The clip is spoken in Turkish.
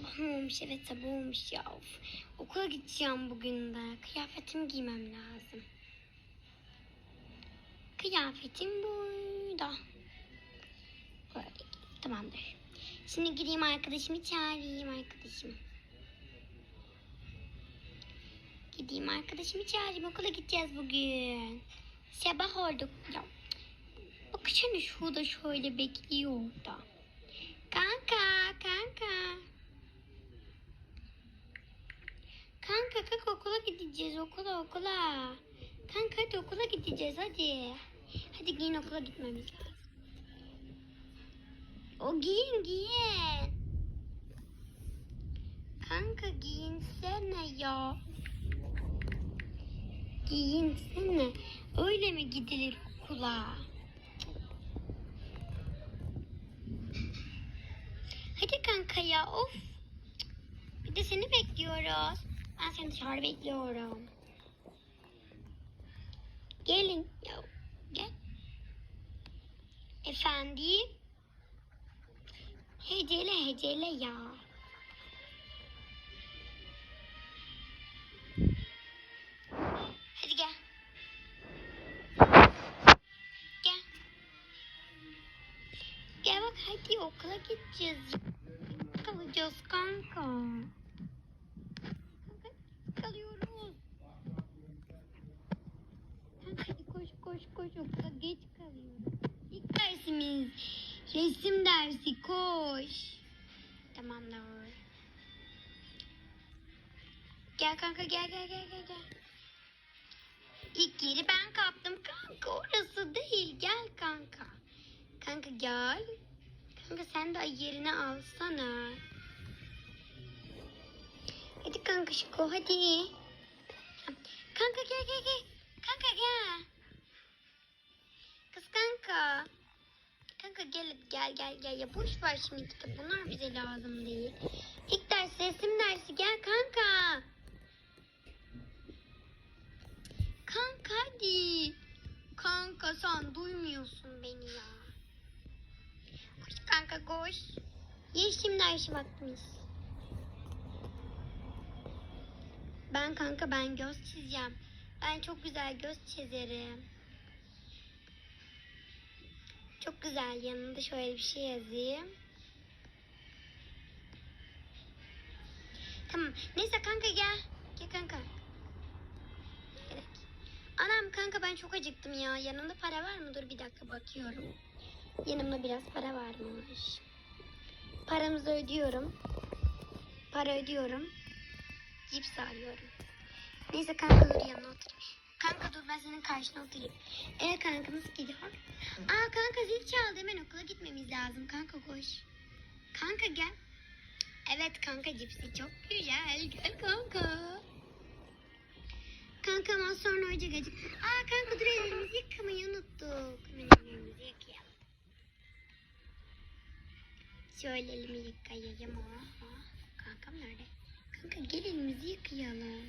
Sabah olmuş? Evet sabah olmuş ya. Of. Okula gideceğim bugün de. Kıyafetimi giymem lazım. Kıyafetim burada. Böyle. Tamamdır. Şimdi gideyim arkadaşımı çağırayım arkadaşım. Gideyim arkadaşımı çağırayım. Okula gideceğiz bugün. Sabah oldu. Ya. Bakışını şurada şöyle bekliyor orada. Kanka, kanka. Kanka kalk okula gideceğiz okula okula. Kanka hadi okula gideceğiz hadi. Hadi giyin okula gitmemiz lazım. O giyin giyin. Kanka giyinsene ya. Giyinsene. Öyle mi gidilir okula? Hadi kanka ya of. Bir de seni bekliyoruz. Ben seni dışarı bekliyorum. Gelin. Ya, gel. Efendim? Hecele hecele ya. Hadi gel. Gel. Gel bak hadi okula gideceğiz. Kalacağız kanka kalıyoruz. Kanka hadi koş koş geç kalıyoruz. İlk dersimiz resim dersi koş. Tamamdır. Gel kanka gel gel gel gel gel. İlk yeri ben kaptım kanka orası değil gel kanka. Kanka gel. Kanka sen de yerini alsana. Hadi kanka Şiko hadi. Kanka gel gel gel. Gel gel gel gel ya boş ver şimdi kitap bunlar bize lazım değil. İlk ders resim dersi gel kanka. Kanka hadi. Kanka sen duymuyorsun beni ya. Koş kanka koş. Yeşim dersi vaktimiz. Ben kanka ben göz çizeceğim. Ben çok güzel göz çizerim. Çok güzel yanında şöyle bir şey yazayım. Tamam. Neyse kanka gel. Gel kanka. Anam kanka ben çok acıktım ya. Yanımda para var mı? Dur bir dakika bakıyorum. Yanımda biraz para varmış. Paramızı ödüyorum. Para ödüyorum. Cips alıyorum. Neyse kanka dur yanına oturayım. Kanka dur ben senin karşına oturayım. Evet kanka nasıl gidiyor? Aa kanka zil çaldı hemen okula gitmemiz lazım. Kanka koş. Kanka gel. Evet kanka cipsi çok güzel. Gel kanka. Kanka ama sonra hoca gacık. Aa kanka dur ellerimizi yıkamayı unuttuk. Ellerimizi yıkayalım. Şöyle elimi yıkayayım. Oha. Kankam nerede? Kanka gel elimizi yıkayalım.